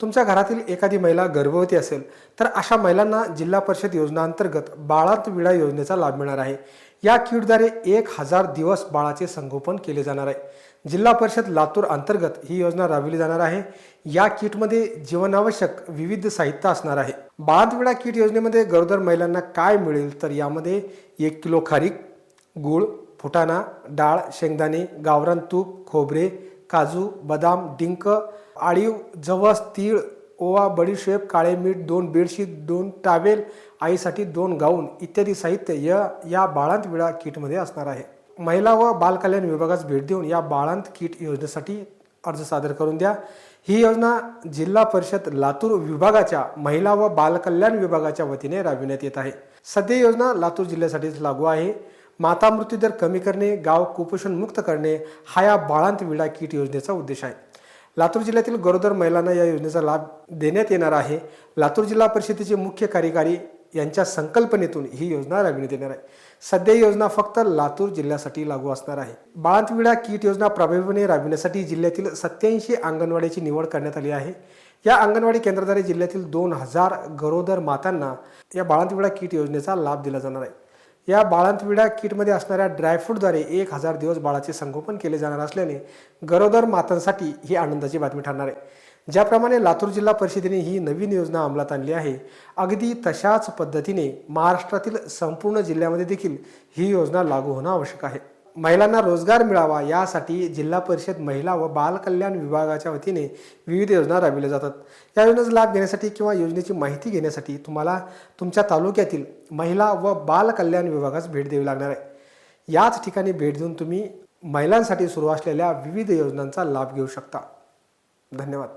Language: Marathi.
तुमच्या घरातील एखादी महिला गर्भवती असेल तर अशा महिलांना जिल्हा परिषद योजनांतर्गत बाळात विडा योजनेचा लाभ मिळणार आहे. या किटद्वारे एक हजार दिवस बाळाचे संगोपन केले जाणार आहे. जिल्हा परिषद लातूर अंतर्गत ही योजना राबविली जाणार आहे. या किटमध्ये जीवनावश्यक विविध साहित्य असणार आहे. बाळात विडा किट योजनेमध्ये गरोदर महिलांना काय मिळेल तर यामध्ये एक किलो खारीक गूळ फुटाणा डाळ शेंगदाणे गावरान तूप खोबरे काजू बदाम डिंक आळीव जवस तीळ ओवा बडीशेप काळे मीठ दोन बेडशीट दोन टावेल आईसाठी दोन गाऊन इत्यादी साहित्य या या बाळांत विळा किटमध्ये असणार आहे. महिला व बालकल्याण विभागास भेट देऊन या बाळांत किट योजनेसाठी अर्ज सादर करून द्या. ही योजना जिल्हा परिषद लातूर विभागाच्या महिला व बालकल्याण विभागाच्या वतीने राबविण्यात येत आहे. सध्या योजना लातूर जिल्ह्यासाठीच लागू आहे. माता मृत्यूदर कमी करणे गाव कुपोषण मुक्त करणे हा या बाळांत विडा किट योजनेचा उद्देश आहे. लातूर जिल्ह्यातील गरोदर महिलांना या योजनेचा लाभ देण्यात येणार आहे. लातूर जिल्हा परिषदेचे मुख्य कार्यकारी यांच्या संकल्पनेतून ही योजना राबविण्यात येणार आहे. सध्या ही योजना फक्त लातूर जिल्ह्यासाठी लागू असणार आहे. बाळांत विडा किट योजना प्रभावीपणे राबविण्यासाठी जिल्ह्यातील सत्याऐंशी अंगणवाडीची निवड करण्यात आली आहे. या अंगणवाडी केंद्राद्वारे जिल्ह्यातील दोन हजार गरोदर मातांना या बाळांत विडा किट योजनेचा लाभ दिला जाणार आहे. या बाळंतविडा किटमध्ये असणाऱ्या ड्रायफ्रूटद्वारे एक हजार दिवस बाळाचे संगोपन केले जाणार असल्याने गरोदर मातांसाठी ही आनंदाची बातमी ठरणार आहे. ज्याप्रमाणे लातूर जिल्हा परिषदेने ही नवीन योजना अंमलात आणली आहे अगदी तशाच पद्धतीने महाराष्ट्रातील संपूर्ण जिल्ह्यामध्ये देखील ही योजना लागू होणं आवश्यक आहे. महिलांना रोजगार मिळावा यासाठी जिल्हा परिषद महिला व बालकल्याण विभागाच्या वतीने विविध योजना राबविल्या जातात. या योजनेचा लाभ घेण्यासाठी किंवा योजनेची माहिती घेण्यासाठी तुम्हाला तुमच्या तालुक्यातील महिला व बालकल्याण विभागास भेट द्यावी लागणार आहे. याच ठिकाणी भेट देऊन तुम्ही महिलांसाठी सुरू असलेल्या विविध योजनांचा लाभ घेऊ शकता. धन्यवाद.